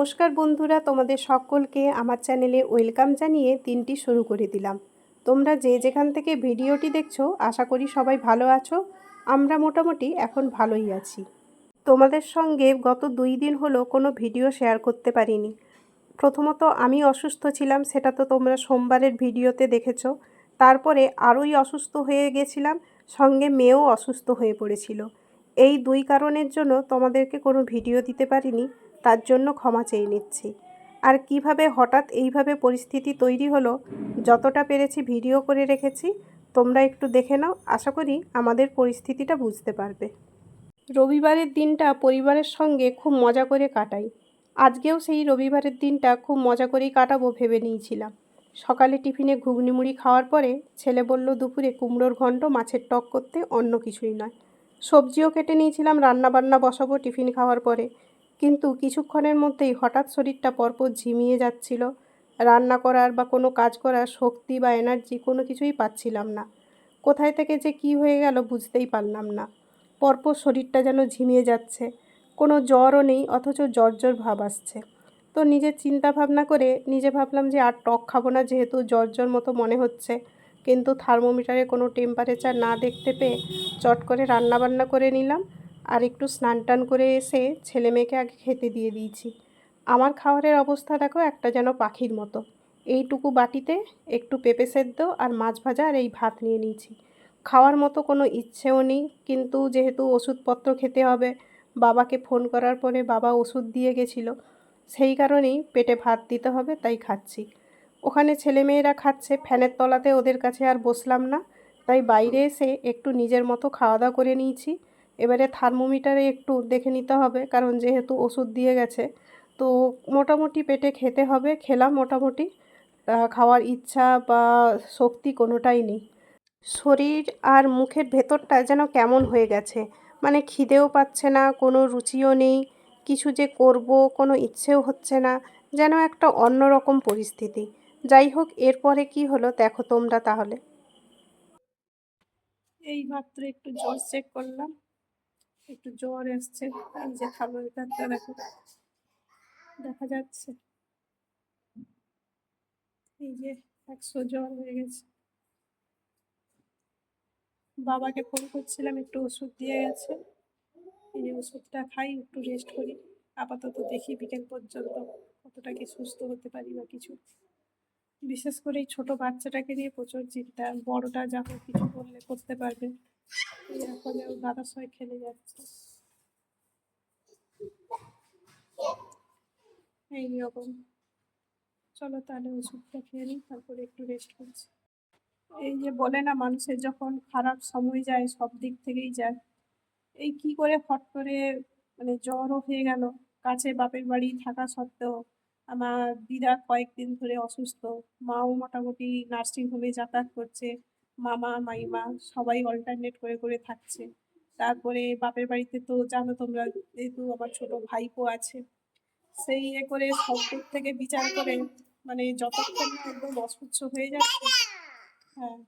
নমস্কার বন্ধুরা, তোমাদের সকলকে আমার চ্যানেলে ওয়েলকাম জানিয়ে দিনটি শুরু করে দিলাম। তোমরা যে যেখান থেকে ভিডিওটি দেখছ, আশা করি সবাই ভালো আছো। আমরা মোটামুটি এখন ভালোই আছি। তোমাদের সঙ্গে গত দুই দিন হলো কোনো ভিডিও শেয়ার করতে পারিনি। প্রথমত আমি অসুস্থ ছিলাম, সেটা তো তোমরা সোমবারের ভিডিওতে দেখেছ। তারপরে আরোই অসুস্থ হয়ে গেছিলাম, সঙ্গে মেয়েও অসুস্থ হয়ে পড়েছিল। এই দুই কারণের জন্য তোমাদেরকে কোনো ভিডিও দিতে পারিনি। তার জন্য ক্ষমা চেয়ে নিচ্ছি। আর কীভাবে হঠাৎ এইভাবে পরিস্থিতি তৈরি হলো, যতটা পেরেছি ভিডিও করে রেখেছি, তোমরা একটু দেখে নাও, আশা করি আমাদের পরিস্থিতিটা বুঝতে পারবে। রবিবারের দিনটা পরিবারের সঙ্গে খুব মজা করে কাটাই। আজকেও সেই রবিবারের দিনটা খুব মজা করেই কাটাবো ভেবে নিয়েছিলাম। সকালে টিফিনে ঘুগনি মুড়ি খাওয়ার পরে ছেলে বলল, দুপুরে কুমড়োর ঘন্ট মাছের টক করতে অন্য কিছুই নয়। সবজিও কেটে নিয়েছিলাম রান্না বান্না বসাবো টিফিন খাওয়ার পরে। কিন্তু কিছুক্ষণের মধ্যেই হঠাৎ শরীরটা পরপর ঝিমিয়ে যাচ্ছিল। রান্না করার বা কোনো কাজ করার শক্তি বা এনার্জি কোনো কিছুই পাচ্ছিলাম না। কোথায় থেকে যে কি হয়ে গেল বুঝতেই পারলাম না। পরপর শরীরটা যেন ঝিমিয়ে যাচ্ছে। কোনো জ্বরও নেই, অথচ জ্বর জ্বর ভাব আসছে। তো নিজের চিন্তা ভাবনা করে নিজে ভাবলাম যে আর টক খাব না যেহেতু জ্বর জ্বর মতো মনে হচ্ছে। কিন্তু থার্মোমিটারে কোনো টেম্পারেচার না দেখতে পেয়ে চট করে রান্না বান্না করে নিলাম। আর একটু স্নান টান করে এসে ছেলে মেয়েকে আগে খেতে দিয়ে দিয়েছি। আমার খাবারের অবস্থা দেখো একটা যেন পাখির মতো। এইটুকু বাটিতে একটু পেঁপে সেদ্ধ আর মাছ ভাজা আর এই ভাত নিয়ে নিয়েছি। খাওয়ার মতো কোনো ইচ্ছেও নেই, কিন্তু যেহেতু ওষুধপত্র খেতে হবে, বাবাকে ফোন করার পরে বাবা ওষুধ দিয়ে গেছিল। সেই কারণেই পেটে ভাত দিতে হবে, তাই খাচ্ছি। ওখানে ছেলেমেয়েরা খাচ্ছে, ফ্যানের তলাতে ওদের কাছে আর বসলাম না। তাই বাইরে এসে একটু নিজের মতো খাওয়া দাওয়া করে নিয়েছি। এবারে থার্মোমিটারে একটু দেখে নিতে হবে, কারণ যেহেতু ওষুধ দিয়ে গেছে। তো মোটামুটি পেটে খেতে হবে, খেলাম মোটামুটি। খাওয়ার ইচ্ছা বা শক্তি কোনোটাই নেই। শরীর আর মুখের ভেতরটা যেন কেমন হয়ে গেছে। মানে খিদেও পাচ্ছে না, কোনো রুচিও নেই, কিছু যে করব, কোনো ইচ্ছেও হচ্ছে না, যেন একটা অন্যরকম পরিস্থিতি। যাই হোক, এরপরে কি হলো দেখো তোমরা তাহলে। এই মাত্র একটু জ্বর চেক করলাম। একটু জ্বর এসছে, এই যে থার্মোমিটারটা দেখো দেখা যাচ্ছে। এই যে একশো জ্বর হয়ে গেছে। বাবাকে ফোন করছিলাম, একটু ওষুধ দিয়ে গেছে। এই যে ওষুধটা খাই, একটু রেস্ট করি। আপাতত দেখি বিকেল পর্যন্ত কতটা কি সুস্থ হতে পারি বা কিছু। বিশেষ করে এই ছোটো বাচ্চাটাকে নিয়ে প্রচুর চিন্তা, বড়টা যা কিছু করলে করতে পারবে। দাদার সবাই খেলে যাচ্ছে। এই রকম। চলো তাহলে ওষুধটা খেয়ে নিই, তারপরে একটু রেস্ট করছি। এই যে বলে না, মানুষের যখন খারাপ সময় যায়, সব দিক থেকেই যায়। এই কি করে ফট করে মানে জ্বরও হয়ে গেল। কাছে বাপের বাড়ি থাকা সত্ত্বেও আমার দিদা কয়েকদিন ধরে অসুস্থ। মাও মোটামুটি নার্সিং হোমে যাতায়াত করছে। মামা মাইমা সবাই অল্টারনেট করে করে থাকছে। তারপরে বাপের বাড়িতে তো জানো তোমরা যেহেতু আমার ছোট ভাইপো আছে। সেই ইয়ে করে সব দিক থেকে বিচার করে মানে যতক্ষণ একদম অসুস্থ হয়ে যাচ্ছে হ্যাঁ,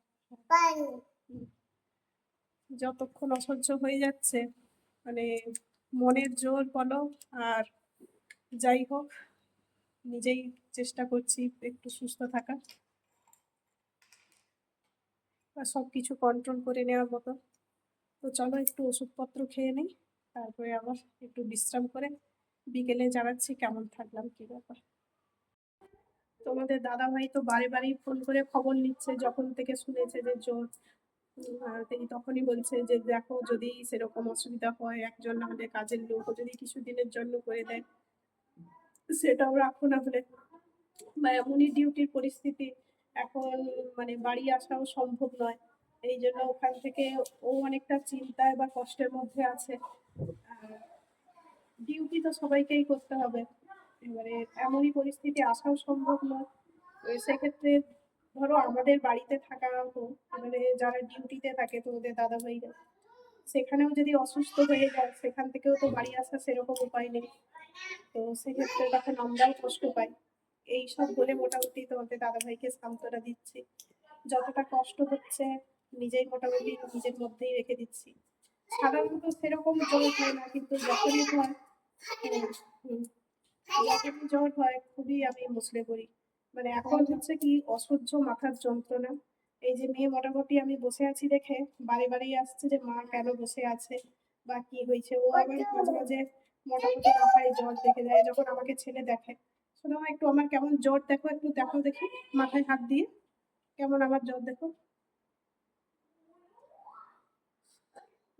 হ্যাঁ। যতক্ষণ অসহ্য হয়ে যাচ্ছে মানে মনের জোর বলো আর যাই হোক নিজেই চেষ্টা করছি একটু সুস্থ থাকার। বা সব কিছু কন্ট্রোল করে নেওয়ার মতো। তো চলো একটু ওষুধপত্র খেয়ে নিই, তারপরে আবার একটু বিশ্রাম করে বিকেলে জানাচ্ছি কেমন থাকলাম, কী ব্যাপার। তোমাদের দাদা ভাই তো বারে বারেই ফোন করে খবর নিচ্ছে, যখন থেকে শুনেছে যে জোর তিনি তখনই বলছে যে দেখো যদি সেরকম অসুবিধা হয়, একজন আমাদের কাজের লোক যদি কিছু দিনের জন্য করে দেয়, সেটাও রাখো না হলে। বা এমনই ডিউটির পরিস্থিতি এখন মানে বাড়ি আসাও সম্ভব নয়। এই জন্য ওখান থেকে ও অনেকটা চিন্তায় বা কষ্টের মধ্যে আছে। ডিউটি তো সবাইকেই করতে হবে। এবারে এমনই পরিস্থিতি আসাও সম্ভব নয়। সেক্ষেত্রে ধরো আমাদের বাড়িতে থাকা হোক মানে যারা ডিউটিতে থাকে তো ওদের দাদা ভাইরা সেখানেও যদি অসুস্থ হয়ে যায়, সেখান থেকেও তো বাড়ি আসা সেরকম উপায় নেই। তো সেক্ষেত্রে তখন আমরাও কষ্ট পাই এই সব বলে মোটামুটি তোমাদের দাদা ভাইকে সান্ত্বনা দিচ্ছি। যতটা কষ্ট হচ্ছে নিজেই মোটামুটি নিজের মধ্যেই রেখে দিচ্ছি। সাধারণত সেরকম জোর হয় না, কিন্তু যখনই হয় যখনই জ্বর হয় খুবই আমি মুসলে পড়ি। মানে এখন হচ্ছে কি অসহ্য মাথার যন্ত্রণা। এই যে মেয়ে মোটামুটি আমি বসে আছি দেখে বারে বারেই আসছে যে মা কেন বসে আছে বা কি হয়েছে? ও আবার মাঝে মাঝে মোটামুটি মাথায় জ্বর দেখে যায়, যখন আমাকে ছেলে দেখে। শোনো একটু আমার কেমন জ্বর দেখো, একটু দেখো দেখি, মাথায় হাত দিয়ে। কেমন আমার জ্বর দেখো?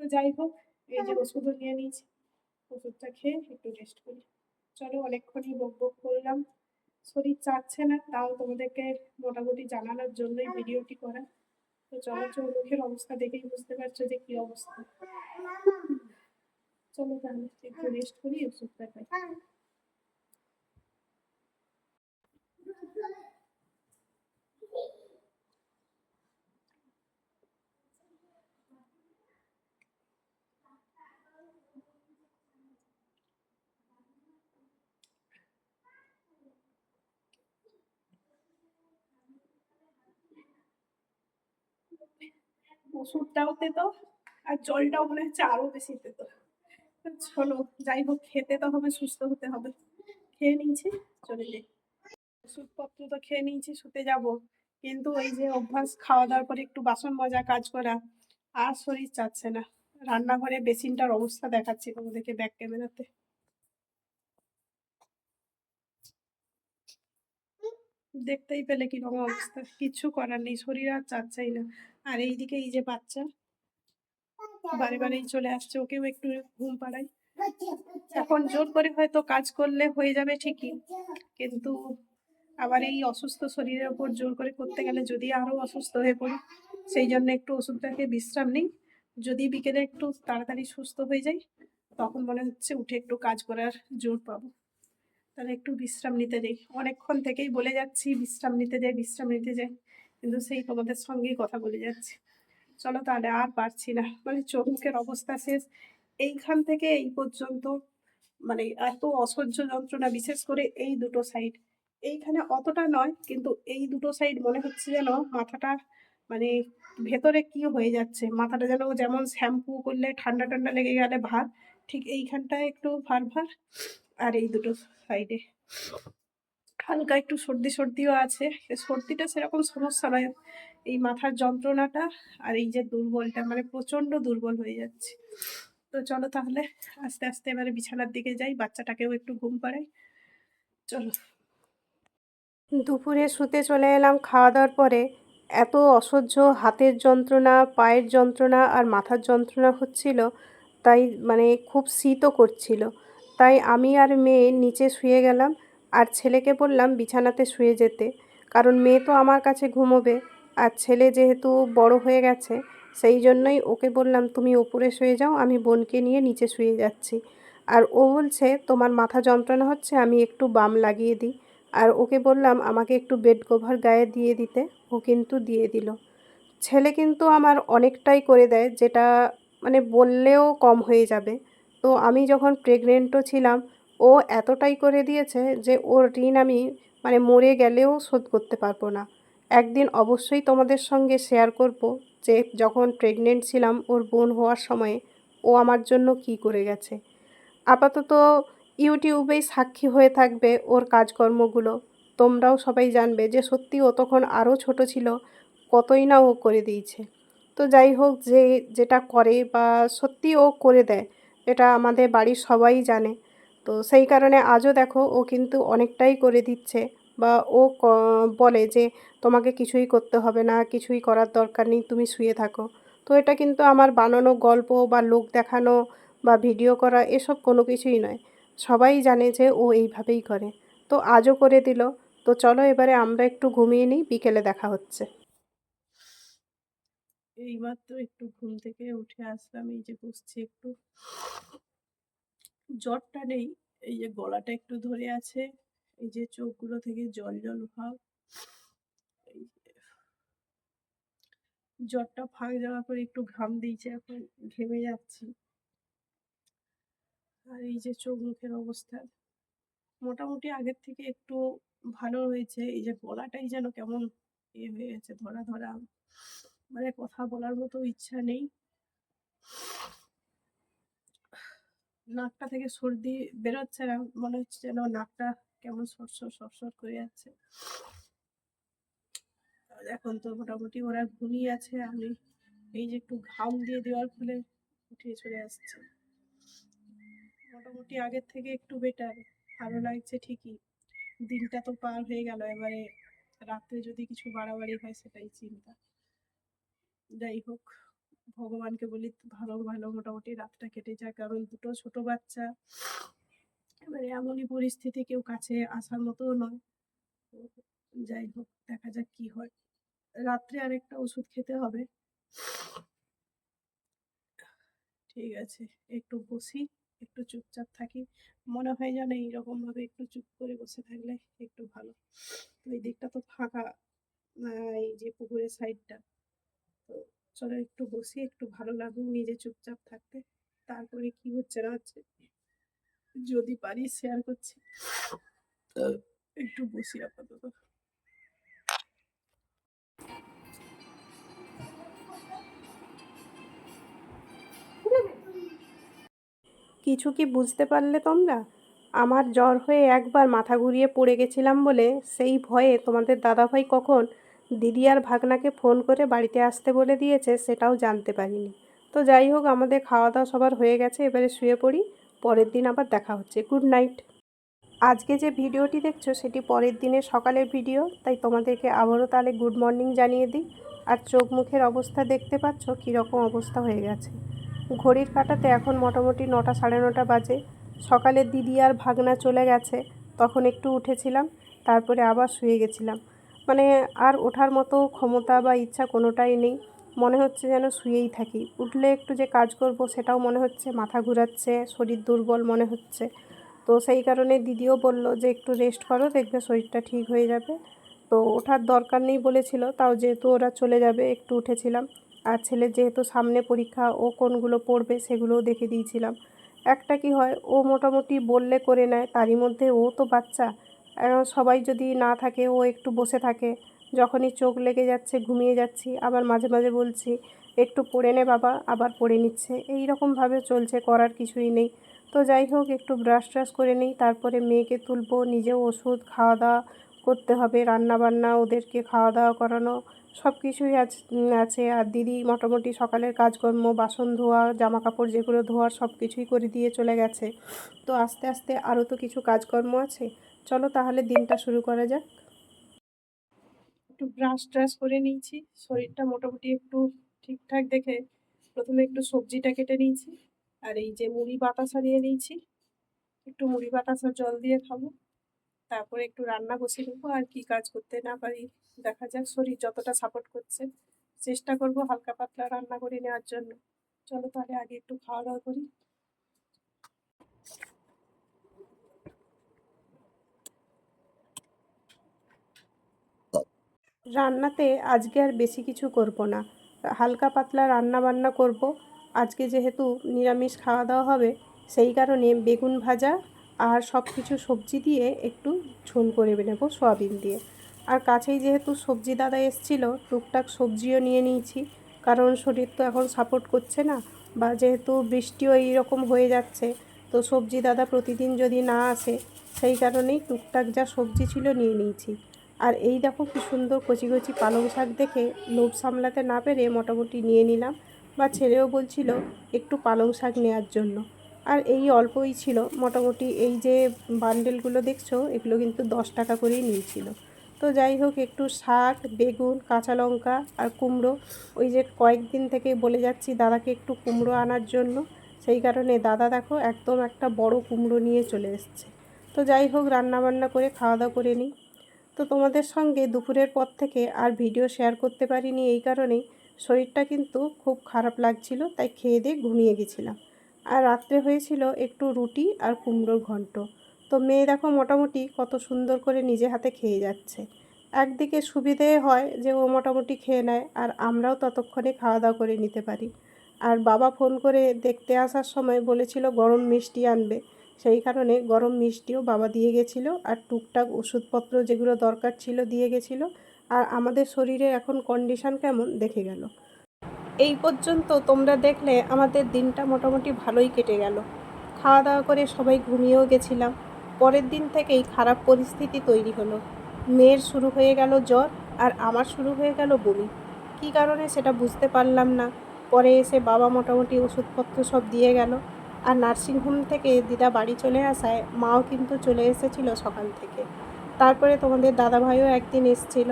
তো যাই হোক, এই যে ওষুধও নিয়ে নিয়েছি। ওষুধটা খেয়ে একটু রেস্ট করি। চলো অনেকক্ষণই বক বক করলাম। শরীর চাচ্ছে না, তাও তোমাদেরকে মোটামুটি জানানোর জন্যই ভিডিওটি করা। তো চলো চোখ মুখের অবস্থা দেখেই বুঝতে পারছ যে কি অবস্থা। চলো তাহলে একটু রেস্ট করি, ওষুধটা খাই। ওষুধটাও তেতো আর জলটাও মনে হচ্ছে আরও বেশি তেতো চলো, যাই হোক, খেতে তো হবে, সুস্থ হতে হবে। খেয়ে নিয়েছি, চলে যাই। ওষুধপত্র তো খেয়ে নিয়েছি, শুতে যাব। কিন্তু ওই যে অভ্যাস, খাওয়া দাওয়ার পরে একটু বাসন মজা, কাজ করা, আর শরীর চাচ্ছে না। রান্নাঘরে বেসিনটার অবস্থা দেখাচ্ছি তোমাদেরকে ব্যাক ক্যামেরাতে দেখতেই পেলে কীরকম অবস্থা। কিচ্ছু করার নেই, শরীর আর চাচ্ছেই না। আর এইদিকে এই যে বাচ্চা। বারে বারেই চলে আসছে ওকেও একটু ঘুম পাড়াই। এখন জোর করে হয়তো কাজ করলে হয়ে যাবে ঠিকই কিন্তু আবার এই অসুস্থ শরীরের ওপর জোর করে করতে গেলে যদি আরও অসুস্থ হয়ে পড়ি সেই জন্য একটু ওষুধটাকে বিশ্রাম নিই। যদি বিকেলে একটু তাড়াতাড়ি সুস্থ হয়ে যাই তখন মনে হচ্ছে উঠে একটু কাজ করার জোর পাবো। তাহলে একটু বিশ্রাম নিতে যাই। অনেকক্ষণ থেকেই বলে যাচ্ছি বিশ্রাম নিতে যাই বিশ্রাম নিতে যাই। কিন্তু সেই তোমাদের সঙ্গেই কথা বলে যাচ্ছি। চলো তাহলে আর পারছি না। মানে চোখ মুখের অবস্থা শেষ। এইখান থেকে এই পর্যন্ত মানে এত অসহ্য যন্ত্রণা, বিশেষ করে এই দুটো সাইড এইখানে অতটা নয়, কিন্তু এই দুটো সাইড মনে হচ্ছে যেন মাথাটা মানে ভেতরে কি হয়ে যাচ্ছে। মাথাটা যেন যেমন শ্যাম্পু করলে ঠান্ডা ঠান্ডা লেগে গেলে ভার, ঠিক এইখানটায় একটু ভার ভার। আর এই দুটো সাইডে হালকা একটু সর্দি সর্দিও আছে। সর্দিটা সেরকম সমস্যা নয়। এই মাথার যন্ত্রণাটা আর এই যে দুর্বলটা মানে প্রচণ্ড দুর্বল হয়ে যাচ্ছে। তো চলো তাহলে আস্তে আস্তে এবারে বিছানার দিকে যাই, বাচ্চাটাকেও একটু ঘুম পাড়াই। চলো। দুপুরে শুতে চলে এলাম খাওয়া দাওয়ার পরে। এত অসহ্য হাতের যন্ত্রণা, পায়ের যন্ত্রণা আর মাথার যন্ত্রণা হচ্ছিল, তাই মানে খুব শীতও করছিল। তাই আমি আর মেয়ে নিচে শুয়ে গেলাম। আর ছেলেকে বললাম বিছানাতে শুয়ে যেতে, কারণ মেয়ে তো আমার কাছে ঘুমোবে আর ছেলে যেহেতু বড় হয়ে গেছে, সেই জন্যই ওকে বললাম, তুমি ওপরে শুয়ে যাও, আমি বোনকে নিয়ে নিচে শুয়ে যাচ্ছি। আর ও বলছে, তোমার মাথা যন্ত্রণা হচ্ছে, আমি একটু বাম লাগিয়ে দিই। আর ওকে বললাম, আমাকে একটু বেড কভার গায়ে দিয়ে দিতে। ও কিন্তু দিয়ে দিল। ছেলে কিন্তু আমার অনেকটাই করে দেয়, যেটা মানে বললেও কম হয়ে যাবে। তো আমি যখন প্রেগনেন্টও ছিলাম ও এতটাই করে দিয়েছে যে ওর ঋণ আমি মানে মরে গেলেও শোধ করতে পারব না। একদিন অবশ্যই তোমাদের সঙ্গে শেয়ার করব যে যখন প্রেগনেন্ট ছিলাম ওর বোন হওয়ার সময়ে ও আমার জন্য কি করে গেছে। আপাতত ইউটিউবেই সাক্ষী হয়ে থাকবে ওর কাজকর্মগুলো। তোমরাও সবাই জানবে যে সত্যি ও তখন আরও ছোট ছিল, কতই না ও করে দিয়েছে। তো যাই হোক, যে যেটা করে বা সত্যি ও করে দেয়, এটা আমাদের বাড়ির সবাই জানে। তো সেই কারণে আজও দেখো ও কিন্তু অনেকটাই করে দিচ্ছে বা ও বলে যে তোমাকে কিছুই করতে হবে না, কিছুই করার দরকার নেই, তুমি শুয়ে থাকো। তো এটা কিন্তু আমার বানানো গল্প বা লোক দেখানো বা ভিডিও করা এসব কোনো কিছুই নয়। সবাই জানে যে ও এইভাবেই করে। তো আজও করে দিল। তো চলো এবারে আমরা একটু ঘুমিয়ে নিই, বিকেলে দেখা হচ্ছে। এইমাত্র একটু ঘুম থেকে উঠে আসলাম, এই যে বসছি একটু। জ্বরটা নেই, এই যে গলাটা একটু ধরে আছে, এই যে চোখগুলো থেকে জল জল ভাব জ্বরটা ফাঁক যাওয়ার পর একটু ঘাম দিয়েছে, এখন ঘেমে যাচ্ছি। আর এই যে চোখ মুখের অবস্থা, মোটামুটি আগের থেকে একটু ভালো হয়েছে, এই যে গলাটাই যেন কেমন এ হয়ে গেছে ধরা ধরা মানে কথা বলার মতো ইচ্ছা নেই। নাকটা থেকে সর্দি বেরোচ্ছে না, মনে হচ্ছে যেন নাকটা কেমন সরসর সরসর করে যাচ্ছে। এখন তো মোটামুটি ওরা ঘুমিয়ে আছে, আমি এই যে একটু ঘাম দিয়ে দেওয়ার ফলে উঠে চলে আসছে। মোটামুটি আগের থেকে একটু বেটার ভালো লাগছে ঠিকই। দিনটা তো পার হয়ে গেল, এবারে রাত্রে যদি কিছু বাড়াবাড়ি হয় সেটাই চিন্তা। যাই হোক। ভগবানকে বলি, ভালো ভালো মোটামুটি রাতটা কেটে যায়। কারণ দুটো ছোট বাচ্চা, এবারে এমনই পরিস্থিতি কেউ কাছে আসার মতোও নয়। যাই হোক, দেখা যাক কি হয়। রাত্রে আরেকটা ওষুধ খেতে হবে। ঠিক আছে, একটু বসি, একটু চুপচাপ থাকি। মনে হয় যেন এইরকম ভাবে একটু চুপ করে বসে থাকলে একটু ভালো। তো এই দিকটা তো ফাঁকা এই যে পুকুরের সাইডটা তো চলো একটু বসি, একটু ভালো লাগুক নিজে চুপচাপ থাকতে। তারপরে কি হচ্ছে না হচ্ছে? যদি পারি শেয়ার করছি। একটু বসি আপাতত। কিছু কি বুঝতে পারলে তোমরা? আমার জ্বর হয়ে একবার মাথা ঘুরিয়ে পড়ে গেছিলাম বলে সেই ভয়ে তোমাদের দাদাভাই কখন দিদি আর ভাগনাকে ফোন করে বাড়িতে আসতে বলে দিয়েছে, সেটাও জানতে পারিনি। তো যাই হোক, আমাদের খাওয়া দাওয়া সবার হয়ে গেছে, এবারে শুয়ে পড়ি, পরের দিন আবার দেখা হচ্ছে। Good night. আজকে যে ভিডিওটি দেখছ, সেটি পরের দিনের সকালের ভিডিও, তাই তোমাদেরকে আবারও তাহলে গুড মর্নিং জানিয়ে দিই। আর চোখ মুখের অবস্থা দেখতে পাচ্ছ, কীরকম অবস্থা হয়ে গেছে। ঘড়ির কাটাতে এখন মোটামুটি নটা সাড়ে নটা বাজে। সকালে দিদি আর ভাগনা চলে গেছে, তখন একটু উঠেছিলাম, তারপরে আবার শুয়ে গেছিলাম। মানে আর ওঠার মতো ক্ষমতা বা ইচ্ছা কোনোটাই নেই। মনে হচ্ছে যেন শুয়েই থাকি। উঠলে একটু যে কাজ করব সেটাও মনে হচ্ছে, মাথা ঘুরাচ্ছে, শরীর দুর্বল মনে হচ্ছে। তো সেই কারণে দিদিও বলল যে, একটু রেস্ট করো, দেখবে শরীরটা ঠিক হয়ে যাবে। তো ওঠার দরকার নেই বলেছিল, তাও যেহেতু ওরা চলে যাবে, একটু উঠেছিলাম। আর ছেলের যেহেতু সামনে পরীক্ষা, ও কোনগুলো পড়বে সেগুলোও দেখে দিয়েছিলাম। একটা কি হয়, ও মোটামুটি বললে করে নেয়, তারই মধ্যে ও তো বাচ্চা। সবাই যদি না থাকে, ও একটু বসে থাকে। যখনই চোখ লেগে যাচ্ছে, ঘুমিয়ে যাচ্ছি, আবার মাঝে মাঝে বলছি, একটু পড়ে নে বাবা, আবার পড়ে নিচ্ছে। এই রকমভাবে চলছে, করার কিছুই নেই। তো যাই হোক, একটু ব্রাশ ট্রাশ করে নিই, তারপরে মেয়েকে তুলবো, নিজেও ওষুধ খাওয়া দাওয়া করতে হবে রান্না বান্না ওদেরকে খাওয়া দাওয়া করানো সব কিছুই আছে। আর দিদি মোটামুটি সকালের কাজকর্ম, বাসন ধোয়া জামা কাপড় যেগুলো ধোয়ার সব কিছুই করে দিয়ে চলে গেছে। তো আস্তে আস্তে আরও তো কিছু কাজকর্ম আছে। চলো তাহলে দিনটা শুরু করা যাক। একটু ব্রাশ ট্রাশ করে নিয়েছি, শরীরটা মোটামুটি একটু ঠিকঠাক দেখে প্রথমে একটু সবজিটা কেটে নিয়েছি, আর এই যে মুড়ি বাতাসা নিয়ে নিয়েছি, একটু মুড়ি বাতাসা জল দিয়ে খাব, তারপরে একটু রান্না বসিয়ে নেব আর কি কাজ করতে না পারি দেখা যাক শরীর যতটা সাপোর্ট করছে, চেষ্টা করব হালকা পাতলা রান্না করে নেওয়ার জন্য। চলো তাহলে আগে একটু খাওয়া দাওয়া করি। রান্নাতে আজকে আর বেশি কিছু করব না। হালকা পাতলা রান্না বান্না করব। আজকে যেহেতু নিরামিষ খাওয়া দাওয়া হবে, সেই কারণে বেগুন ভাজা আর সব কিছু সবজি দিয়ে একটু ঝোল করে নেব সোয়াবিন দিয়ে। আর কাছেই যেহেতু সবজি দাদা এসছিল, টুকটাক সবজিও নিয়ে নিয়েছি। কারণ শরীর তো এখন সাপোর্ট করছে না বা যেহেতু বৃষ্টিও এইরকম হয়ে যাচ্ছে, তো সবজি দাদা প্রতিদিন যদি না আসে, সেই কারণেই টুকটাক যা সবজি ছিল নিয়ে নিয়েছি। আর এই দেখো কি সুন্দর কচি কচি পালং শাক দেখে লোভ সামলাতে না পেরে মোটামুটি নিয়ে নিলাম। বা ছেলেও বলছিল একটু পালং শাক নেওয়ার জন্য। আর এই অল্পই ছিল। মোটামুটি এই যে বান্ডেলগুলো দেখছ, এগুলো কিন্তু দশ টাকা করেই নিয়েছিল। তো যাই হোক, একটু শাক, বেগুন, কাঁচা লঙ্কা আর কুমড়ো। ওই যে কয়েকদিন থেকে বলে যাচ্ছি দাদাকে একটু কুমড়ো আনার জন্য। সেই কারণে দাদা দেখো একদম একটা বড় কুমড়ো নিয়ে চলে এসছে। তো যাই হোক রান্না বান্না করে খাওয়া দাওয়া করে নিই। তো তোমাদের সঙ্গে দুপুরের পর থেকে আর ভিডিও শেয়ার করতে পারিনি এই কারণেই। শরীরটা কিন্তু খুব খারাপ লাগছিল, তাই খেয়ে দিয়ে ঘুমিয়ে গেছিলাম। আর রাত্রে হয়েছিল একটু রুটি আর কুমড়োর ঘন্ট। তো মেয়ে দেখো মোটামুটি কত সুন্দর করে নিজে হাতে খেয়ে যাচ্ছে। একদিকে সুবিধে হয় যে ও মোটামুটি খেয়ে নেয়, আর আমরাও ততক্ষণে খাওয়া দাওয়া করে নিতে পারি। আর বাবা ফোন করে দেখতে আসার সময় বলেছিল গরম মিষ্টি আনবে। সেই কারণে গরম মিষ্টিও বাবা দিয়ে গেছিল আর টুকটাক ওষুধপত্র যেগুলো দরকার ছিল দিয়ে গেছিল। আর আমাদের শরীরে এখন কন্ডিশন কেমন দেখে গেল। এই পর্যন্ত তোমরা দেখলে আমাদের দিনটা মোটামুটি ভালোই কেটে গেল। খাওয়া দাওয়া করে সবাই ঘুমিয়েও গেছিলাম। পরের দিন থেকেই খারাপ পরিস্থিতি তৈরি হলো। মেয়ের শুরু হয়ে গেল জ্বর আর আমার শুরু হয়ে গেল বমি। কী কারণে সেটা বুঝতে পারলাম না। পরে এসে বাবা মোটামুটি ওষুধপত্র সব দিয়ে গেল। আর নার্সিংহোম থেকে দিদা বাড়ি চলে আসায় মাও কিন্তু চলে এসেছিল সকাল থেকে। তারপরে তোমাদের দাদাভাইও একদিন এসেছিল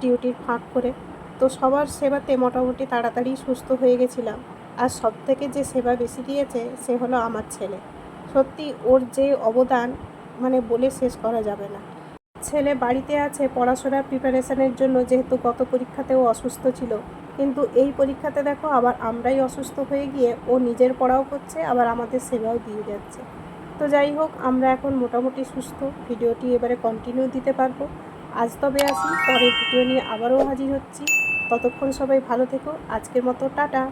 ডিউটির ফাঁক করে। তো সবার সেবাতে মোটামুটি তাড়াতাড়ি সুস্থ হয়ে গেছিলাম। আর সব থেকে যে সেবা বেশি দিয়েছে সে হলো আমার ছেলে। সত্যি ওর যে অবদান মানে বলে শেষ করা যাবে না। ছেলে বাড়িতে আছে পড়াশোনার প্রিপারেশানের জন্য যেহেতু গত পরীক্ষাতেও অসুস্থ ছিল। কিন্তু এই পরীক্ষাতে দেখো আবার আমরাই অসুস্থ হয়ে গিয়ে ও নিজের পড়াও করছে, আবার আমাদের সেবাও দিয়ে যাচ্ছে। তো যাই হোক, আমরা এখন মোটামুটি সুস্থ। ভিডিওটি এবারে কন্টিনিউ দিতে পারব। আজ তবে আসি, পরের ভিডিও নিয়ে আবারও হাজির হচ্ছি। ততক্ষণ সবাই ভালো থেকো। আজকের মতো, টাটা!